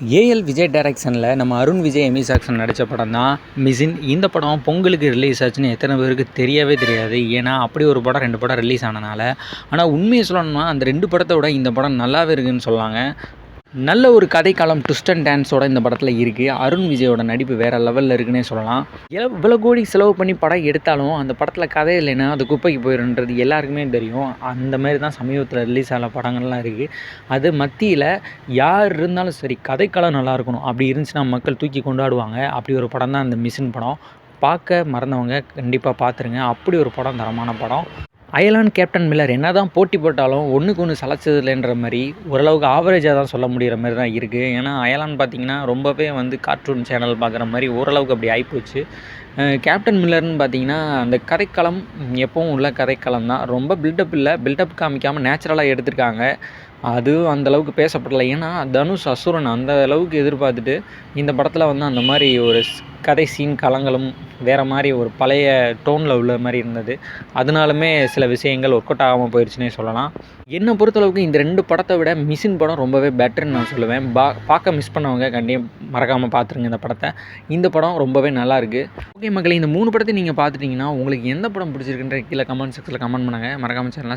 AL Vijay டைரக்ஷனில் நம்ம Arun Vijay Amy Saxon நடித்த படம் தான். மிசின் இந்த படம் பொங்கலுக்கு ரிலீஸ் ஆச்சுன்னு எத்தனை பேருக்கு தெரியவே தெரியாது. ஏன்னா அப்படி ஒரு படம் ரெண்டு படம் ரிலீஸ் ஆனனால. ஆனால் உண்மையை சொல்லணும்னா அந்த ரெண்டு படத்தை விட இந்த படம் நல்லாவே இருக்குன்னு சொல்லாங்க. நல்ல ஒரு கதைக்காலம் ட்விஸ்ட் அண்ட் டான்ஸோட இந்த படத்தில் இருக்குது அருண் விஜயோட நடிப்பு வேறு லெவலில் இருக்குன்னே சொல்லலாம். இவ்வளோ கோடி செலவு பண்ணி படம் எடுத்தாலும் அந்த படத்தில் கதை இல்லைன்னா அது குப்பைக்கு போயிடும்ன்றது எல்லாருக்குமே தெரியும். அந்த மாதிரி தான் சமீபத்தில் ரிலீஸ் ஆன படங்கள்லாம் இருக்குது அது மத்தியில் யார் இருந்தாலும் சரி கதைக்காலம் நல்லா இருக்கணும். அப்படி இருந்துச்சுன்னா மக்கள் தூக்கி கொண்டாடுவாங்க. அப்படி ஒரு படம் தான் அந்த மிஷின் படம். பார்க்க மறந்தவங்க கண்டிப்பாக பார்த்துருங்க. அப்படி ஒரு படம் தரமான படம். அயலான் கேப்டன் மில்லர் என்ன தான் போட்டி போட்டாலும் ஒன்றுக்கு ஒன்று சலைச்சதில்லைன்ற மாதிரி ஓரளவுக்கு ஆவரேஜாக தான் சொல்ல முடிகிற மாதிரி தான் இருக்குது ஏன்னா அயலான் பார்த்திங்கன்னா ரொம்பவே வந்து கார்ட்டூன் சேனல் பார்க்குற மாதிரி ஓரளவுக்கு அப்படி ஆகிப்போச்சு கேப்டன் மில்லர்னு பார்த்தீங்கன்னா அந்த கதைக்களம் எப்பவும் உள்ள கதைக்களம் தான். ரொம்ப பில்டப் இல்லை. பில்டப் காமிக்காமல் நேச்சுரலாக எடுத்திருக்காங்க. அதுவும் அந்தளவுக்கு பேசப்படலை. ஏன்னா தனுஷ் அசுரன் அந்த அளவுக்கு எதிர்பார்த்துட்டு இந்த படத்தில் வந்து அந்த மாதிரி ஒரு ஸ்- கதை சீன் களங்களும் வேறு மாதிரி ஒரு பழைய டோனில் உள்ள மாதிரி இருந்தது. அதனாலுமே சில விஷயங்கள் ஒர்க் அவுட் ஆகாமல் போயிடுச்சுன்னே சொல்லலாம். என்னை பொறுத்தளவுக்கு இந்த ரெண்டு படத்தை விட மிஷின் படம் ரொம்பவே பெட்டர்ன்னு நான் சொல்லுவேன். பா பார்க்க மிஸ் பண்ணவங்க கண்டிப்பாக மறக்காமல் பார்த்துருங்க இந்த படத்தை. இந்த படம் ரொம்பவே நல்லா இருக்கு. ஓகே மக்களே இந்த மூணு படத்தை நீங்கள் பார்த்துட்டிங்கன்னா உங்களுக்கு எந்த படம் பிடிச்சிருக்குன்ற கீழே கமெண்ட் செக்ஷனில் கமெண்ட் பண்ணுங்கள் மறக்காமல் சேனலை